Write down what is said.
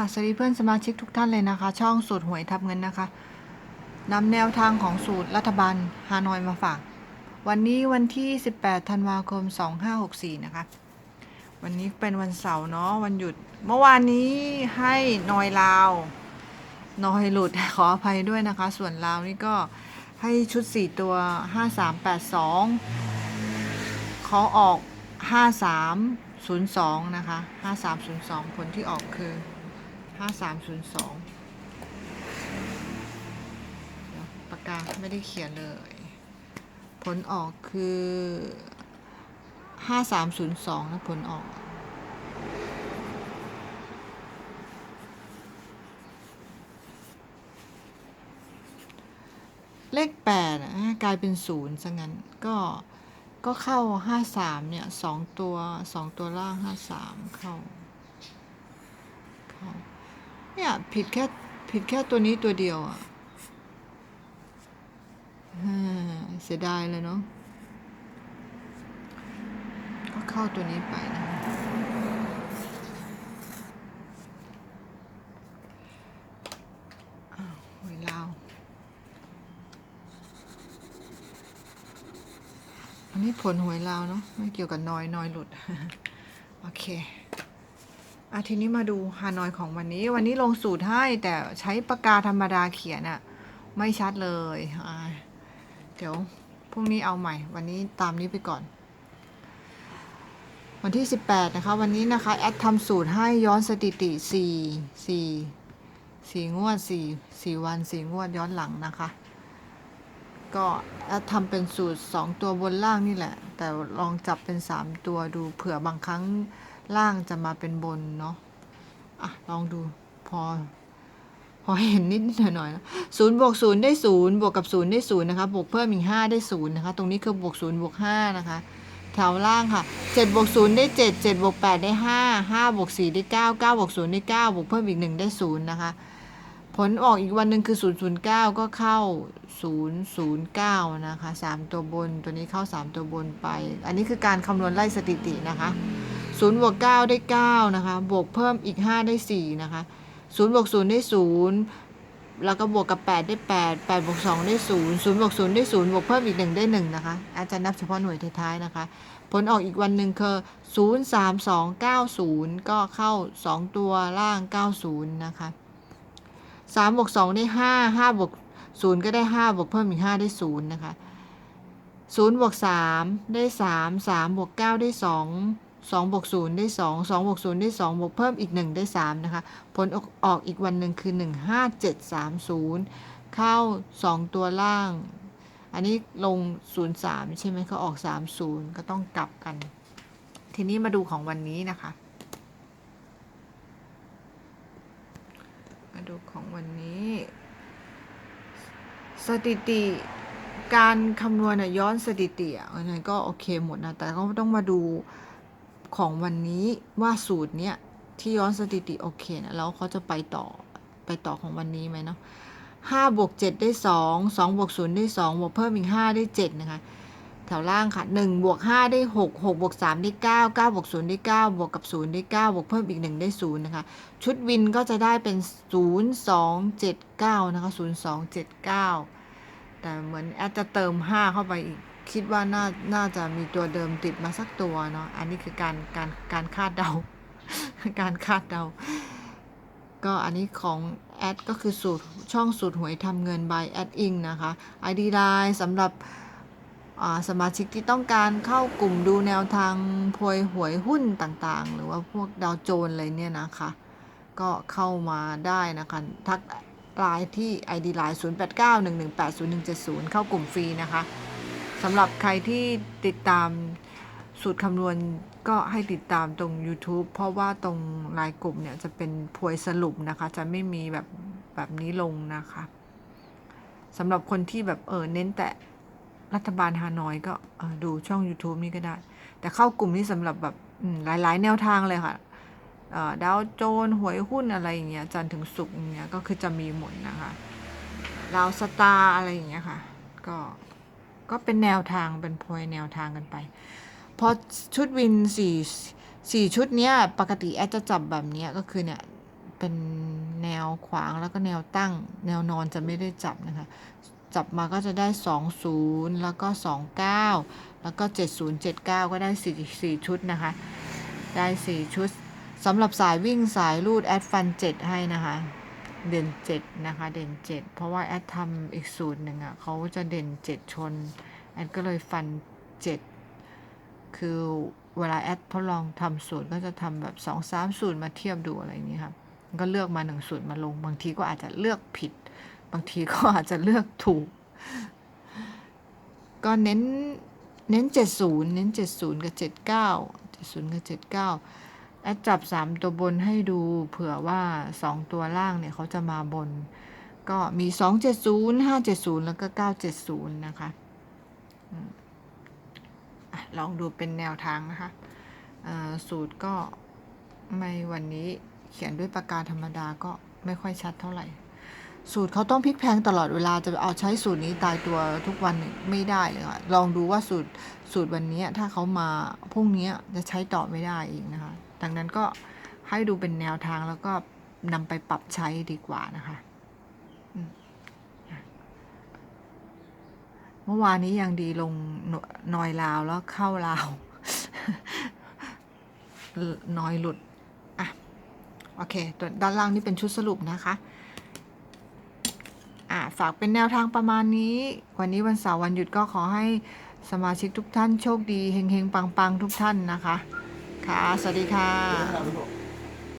สวัสดีเพื่อนสมาชิกทุกท่านเลยนะคะ ช่องสูตรหวยทับเงินนะคะนำแนวทางของสูตรรัฐบาลฮานอยมาฝาก วันนี้วันที่ 18 ธันวาคม 2564 นะคะ วันนี้เป็นวันเสาร์เนาะวันหยุด เมื่อวานนี้ให้นอยลาวนอยหลุดขออภัยด้วยนะคะ ส่วนลาวนี่ก็ให้ชุด 4 ตัว 5382ขาออก 5302 นะคะ 5302 ผลที่ออกคือ 5302เดี๋ยวปากกาไม่ได้เขียนเลย ผลออกคือ5302นย์สองนะผลออกเลขแปดกลายเป็นศูนย์ซะงั้นก็ก็เข้าห้าสามเนี่ยสองตัวสองตัวล่างห้าสามเข้าเข้า เนี่ยผิดแค่ผิดแค่ตัวนี้ตัวเดียวอะเสียดายเลยเนาะก็เข้าตัวนี้ไปนะหวยลาวอันนี้ผลหวยลาวเนาะไม่เกี่ยวกับนอยนอยหลุด โอเค อะทีนี้มาดูฮานอยของวันนี้ วันนี้ลงสูตรให้แต่ใช้ปากกาธรรมดาเขียนอะไม่ชัดเลยเดี๋ยวพรุ่งนี้เอาใหม่ วันนี้ตามนี้ไปก่อน วันที่ 18 นะคะ วันนี้นะคะ แอดทำสูตรให้ย้อนสถิติ 4 4 4 งวด 4 4 วัน 4 งวดย้อนหลังนะคะ ก็แอดทำเป็นสูตร 2 ตัวบนล่างนี่แหละ แต่ลองจับเป็น 3 ตัวดูเผื่อบางครั้ง ล่างจะมาเป็นบนเนาะอะลองดูพอ พอเห็นนิดหน่อยนะศูนย์บวกศูนย์ได้ศูนย์บวกกับศูนย์ได้ศูนย์นะคะบวกเพิ่มอีกห้าได้ศูนย์นะคะ ตรงนี้คือบวกศูนย์บวกห้านะคะแถวล่างค่ะเจ็ดบวกศูนย์ได้เจ็ดเจ็ดบวกแปดได้ห้าห้าบวกสี่ได้เก้าเก้าบวกศูนย์ได้เก้าบวกเพิ่มอีกหนึ่งได้ศูนย์นะคะ ผลออกอีกวันหนึ่งคือศูนย์ศูนย์เก้าก็เข้าศูนย์ศูนย์เก้านะคะสามตัวบนตัวนี้เข้าสามตัวบนไป อันนี้คือการคำนวณไล่สถิตินะคะ ศูนย์บวกเก้าได้เก้านะคะบวกเพิ่มอีกห้าได้สี่นะคะศูนย์บวกศูนย์ได้ศูนย์แล้วก็บวกกับแปดได้แปดแปดบวกสองได้ศูนย์ศูนย์บวกศูนย์ได้ศูนย์บวกเพิ่มอีกหนึ่งได้หนึ่งนะคะอาจารย์นับเฉพาะหน่วยท้ายๆนะคะ ผลออกอีกวันหนึ่งคือ0 3 2 9 0ก็เข้า2ตัวล่าง90นย์นะคะ3บวก2ได้5 5บวก0ก็ได้5บวกเพิ่มอีก5ได้0นย์นะคะ0บวก3ได้3 3บวก9ได้2 2บวก0ได้ 2 2บวก0ได้ 2 บวกเพิ่มอีก 1 ได้ 3 นะคะ ผลออกออกอีกวันหนึ่งคือ 1 5 7 3 0 เข้า 2 ตัวล่าง อันนี้ลง 03 ใช่ไหมเขาออก 30 ก็ต้องกลับกัน ทีนี้มาดูของวันนี้นะคะ มาดูของวันนี้ สถิติการคำนวณอะย้อนสถิติอะอันนั้นก็โอเคหมดนะ แต่ก็ต้องมาดู ของวันนี้ว่าสูตรเนี้ยที่ย้อนสถิติโอเคนะแล้วเขาจะไปต่อไปต่อของวันนี้ไหมเนาะห้าบวกเจ็ดได้สองสองบวกศูนย์ได้สองบวกเพิ่มอีกห้าได้เจ็ดนะคะ แถวล่างค่ะหนึ่งบวกห้าได้หกหกบวกสามได้เก้าเก้าบวกศูนย์ได้เก้าบวกกับศูนย์ได้เก้าบวกเพิ่มอีกหนึ่งได้ศูนย์นะคะ ชุดวินก็จะได้เป็นศูนย์สองเจ็ดเก้านะคะศูนย์สองเจ็ดเก้าแต่เหมือนแอดจะเติมห้าเข้าไปอีก คิดว่าน่าน่าจะมีตัวเดิมติดมาสักตัวเนาะอันนี้คือการการการคาดเดา การคาดเดา ก็อันนี้ของแอดก็คือสูตรช่องสูตรหวยทำเงิน by แอดอิงนะคะ ID Line สำหรับสมาชิกที่ต้องการเข้ากลุ่มดูแนวทางพวยหวยหุ้นต่างๆ หรือว่าพวกดาวโจนอะไรเนี่ยนะคะ ก็เข้ามาได้นะคะ ทักไลน์ที่ ID Line 0891180170 เข้ากลุ่มฟรีนะคะ สำหรับใครที่ติดตามสูตรคำนวณก็ให้ติดตามตรง YouTube เพราะว่าตรงไลน์กลุ่มเนี่ยจะเป็นพวยสรุปนะคะ จะไม่มีแบบแบบนี้ลงนะคะสำหรับคนที่แบบเออเน้นแต่รัฐบาลฮานอยก็ดูช่อง YouTube นี่ก็ได้ แต่เข้ากลุ่มนี้สำหรับแบบหลาย ๆ แนวทางเลยค่ะดาวโจนส์หวยหุ้นอะไรอย่างเงี้ยจันทร์ถึงศุกร์เงี้ยก็คือจะมีหมดนะคะดาวสตาร์อะไรอย่างเงี้ยค่ะ ก็ ก็เป็นแนวทางเป็นพวยแนวทางกันไป พอชุดวินสี่สี่ชุดเนี้ย ปกติแอดจะจับแบบเนี้ยก็คือเนี่ย เป็นแนวขวางแล้วก็แนวตั้ง แนวนอนจะไม่ได้จับนะคะ จับมาก็จะได้ 20 แล้วก็ 29 แล้วก็ 70 79 ก็ได้ 4 4 ชุดนะคะ ได้ 4 ชุดสำหรับสายวิ่งสายรูดแอดฟัน 7 ให้นะคะ เด่น7นะคะ เด่น7เพราะว่าแอดทำอีกสูตรหนึ่งอะเขาจะเด่น7ชน แอดก็เลยฟัน7คือเวลาแอดทดลองทำสูตรก็จะทำแบบ2 3สูตรมาเทียบดูอะไรอย่างนี้ครับก็เลือกมาหนึ่งสูตรมาลง บางทีก็อาจจะเลือกผิด บางทีก็อาจจะเลือกถูก ก็เน้นเน้น70เน้น70กับ79 70กับ79 แอดจับ3ตัวบนให้ดูเผื่อว่า2ตัวล่างเนี่ยเขาจะมาบน ก็มี270 570แล้วก็970นะคะอืมอะลองดูเป็นแนวทางนะคะสูตรก็ไม่วันนี้เขียนด้วยปากกาธรรมดาก็ไม่ค่อยชัดเท่าไหร่ สูตรเขาต้องพลิกแพงตลอดเวลาจะเอาใช้สูตรนี้ตายตัวทุกวันไม่ได้เลยค่ะลองดูว่าสูตรสูตรวันนี้ถ้าเขามาพรุ่งนี้จะใช้ต่อไม่ได้อีกนะคะ ดังนั้นก็ให้ดูเป็นแนวทางแล้วก็นำไปปรับใช้ดีกว่านะคะ เมื่อวานนี้ยังดีลงนอยลาวแล้วเข้าลาวนอยหลุด อะ โอเค ตัวด้านล่างนี่เป็นชุดสรุปนะคะอะฝากเป็นแนวทางประมาณนี้ วันนี้วันเสาร์วันหยุดก็ขอให้สมาชิกทุกท่านโชคดีเฮงๆ ปัง ๆ ทุกท่านนะคะ ค่ะ สวัสดีค่ะ